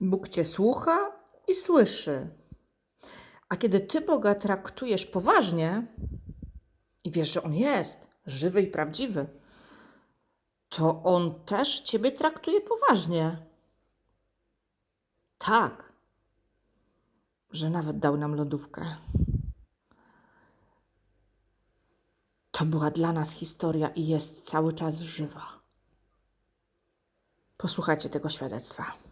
Bóg cię słucha i słyszy. A kiedy ty Boga traktujesz poważnie i wiesz, że On jest żywy i prawdziwy, to On też ciebie traktuje poważnie. Tak, że nawet dał nam lodówkę. To była dla nas historia i jest cały czas żywa. Posłuchajcie tego świadectwa.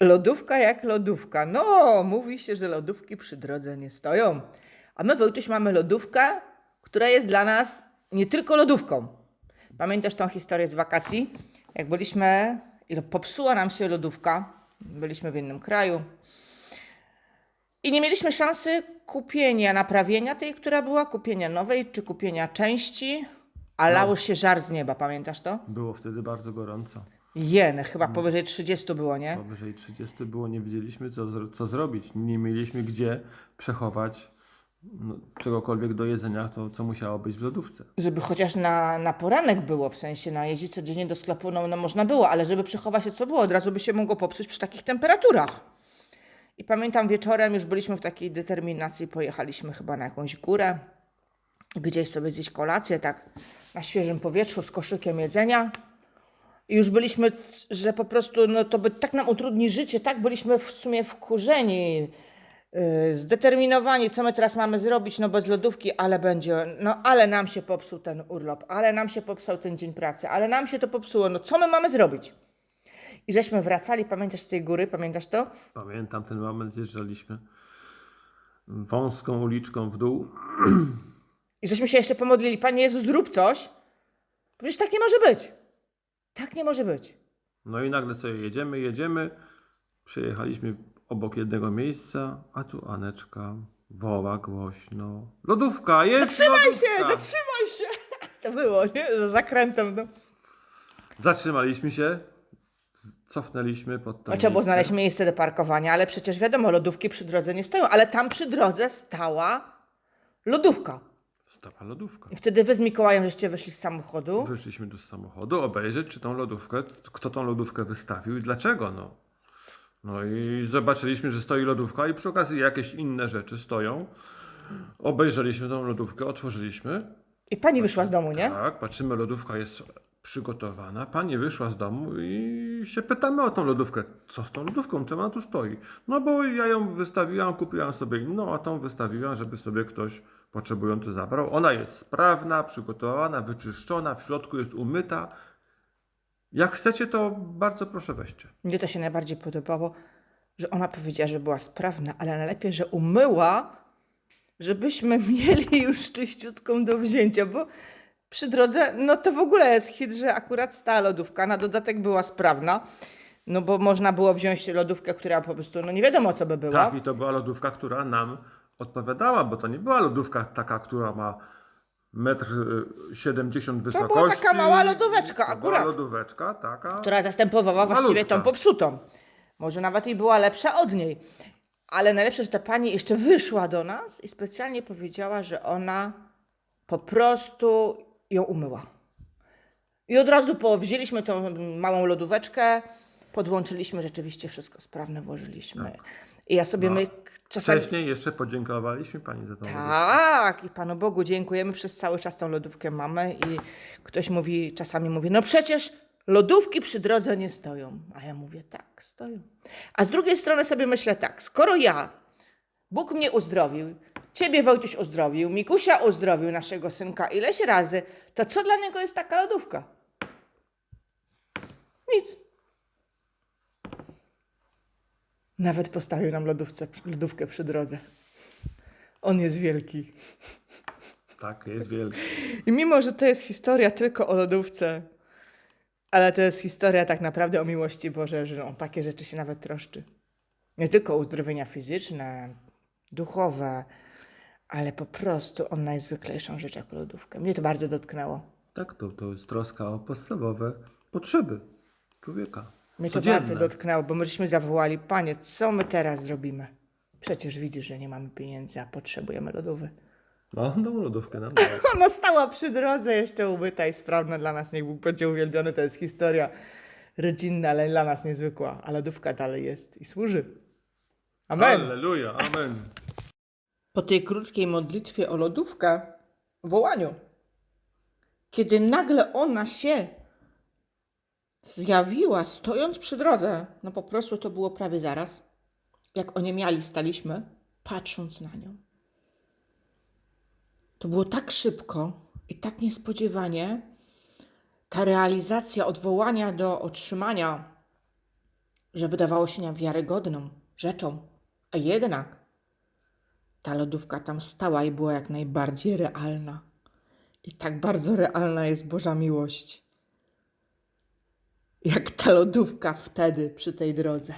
Lodówka jak lodówka. No, mówi się, że lodówki przy drodze nie stoją. A my, Wojtuś, mamy lodówkę, która jest dla nas nie tylko lodówką. Pamiętasz tą historię z wakacji? Jak byliśmy, i popsuła nam się lodówka, byliśmy w innym kraju i nie mieliśmy szansy kupienia, naprawienia tej, która była, kupienia nowej, czy kupienia części, a No. lało się żar z nieba, pamiętasz to? Było wtedy bardzo gorąco. Jen, chyba powyżej 30 było, nie? Powyżej 30 było, nie wiedzieliśmy co, co zrobić. Nie mieliśmy gdzie przechować no, czegokolwiek do jedzenia, to co musiało być w lodówce. żeby chociaż na, na poranek było, w sensie na jeździć codziennie do sklepu, no, no można było, ale żeby przechować się co było, od razu by się mogło popsuć przy takich temperaturach. I pamiętam wieczorem już byliśmy w takiej determinacji, pojechaliśmy chyba na jakąś górę, gdzieś sobie zjeść kolację, tak na świeżym powietrzu z koszykiem jedzenia. I już byliśmy, że po prostu no to by tak nam utrudni życie, tak byliśmy w sumie wkurzeni, yy, zdeterminowani, co my teraz mamy zrobić, no bez lodówki, ale będzie, no ale nam się popsuł ten urlop, ale nam się popsuł ten dzień pracy, ale nam się to popsuło, no co my mamy zrobić? I żeśmy wracali, pamiętasz z tej góry, pamiętasz to? Pamiętam ten moment, zjeżdżaliśmy wąską uliczką w dół. I żeśmy się jeszcze pomodlili, Panie Jezu, zrób coś. Przecież tak nie może być. Tak nie może być. No i nagle sobie jedziemy, jedziemy. Przyjechaliśmy obok jednego miejsca, a tu Aneczka woła głośno. Lodówka, jest Zatrzymaj lodówka! się, zatrzymaj się. To było, nie? Za zakrętem, no. Zatrzymaliśmy się, cofnęliśmy pod to No, trzeba było miejsce. znaleźć miejsce do parkowania, ale przecież wiadomo, lodówki przy drodze nie stoją, ale tam przy drodze stała lodówka. Lodówka. I wtedy wy z Mikołajem żeście wyszli z samochodu. Wyszliśmy do samochodu, obejrzeć, czy tą lodówkę, kto tą lodówkę wystawił i dlaczego, no. No i zobaczyliśmy, że stoi lodówka i przy okazji jakieś inne rzeczy stoją. Obejrzeliśmy tą lodówkę, otworzyliśmy. I pani wyszła z domu, nie? Tak, patrzymy, lodówka jest przygotowana. Pani wyszła z domu i się pytamy o tą lodówkę. Co z tą lodówką? Czemu ona tu stoi? No bo ja ją wystawiłam, kupiłam sobie inną, a tą wystawiłam, żeby sobie ktoś potrzebujący zabrał. Ona jest sprawna, przygotowana, wyczyszczona, w środku jest umyta. Jak chcecie, to bardzo proszę weźcie. Mnie to się najbardziej podobało, że ona powiedziała, że była sprawna, ale najlepiej, że umyła, żebyśmy mieli już czyściutką do wzięcia, bo przy drodze, no to w ogóle jest hit, że akurat stała lodówka, na dodatek była sprawna, no bo można było wziąć lodówkę, która po prostu, no nie wiadomo co by była. Tak, i to była lodówka, która nam odpowiadała, bo to nie była lodówka taka, która ma metr y, 70 była wysokości. taka mała lodóweczka To akurat. Była lodóweczka taka. która zastępowała właściwie Malutka. tą popsutą. Może nawet i była lepsza od niej. Ale najlepsze, że ta pani jeszcze wyszła do nas i specjalnie powiedziała, że ona po prostu ją umyła. I od razu po, wzięliśmy tą małą lodóweczkę, podłączyliśmy rzeczywiście wszystko sprawne, włożyliśmy. I ja sobie No. my czasami... Wcześniej jeszcze podziękowaliśmy pani za tą lodówkę. Tak, i Panu Bogu dziękujemy, przez cały czas tą lodówkę mamy i ktoś mówi, czasami mówi, no przecież lodówki przy drodze nie stoją. A ja mówię, tak, stoją. A z drugiej strony sobie myślę tak, skoro ja, Bóg mnie uzdrowił, Ciebie Wojtuś uzdrowił, Mikusia uzdrowił, naszego synka ileś razy, to co dla niego jest taka lodówka? Nic. Nawet postawił nam lodówce, lodówkę przy drodze. On jest wielki. Tak, jest wielki. I mimo, że to jest historia tylko o lodówce, ale to jest historia tak naprawdę o miłości Bożej, że on takie rzeczy się nawet troszczy. Nie tylko o uzdrowienia fizyczne, duchowe, ale po prostu on najzwyklejszą rzecz jak lodówkę. Mnie to bardzo dotknęło. Tak, to, to jest troska o podstawowe potrzeby człowieka. Mnie to Codzienne. bardzo dotknęło, bo myśmy zawołali, panie, co my teraz zrobimy? Przecież widzisz, że nie mamy pieniędzy, a potrzebujemy lodówy. No, tą lodówkę nam dał. Ona stała przy drodze, jeszcze umyta i sprawna dla nas. Niech Bóg będzie uwielbiony, to jest historia rodzinna, ale dla nas niezwykła. A lodówka dalej jest i służy. Amen. Alleluja, amen. Po tej krótkiej modlitwie o lodówkę, wołaniu, kiedy nagle ona się zjawiła, stojąc przy drodze, no po prostu to było prawie zaraz, jak oniemiali staliśmy, patrząc na nią. To było tak szybko i tak niespodziewanie, ta realizacja odwołania do otrzymania, że wydawało się nam wiarygodną rzeczą, a jednak ta lodówka tam stała i była jak najbardziej realna. I tak bardzo realna jest Boża miłość. Jak ta lodówka wtedy przy tej drodze.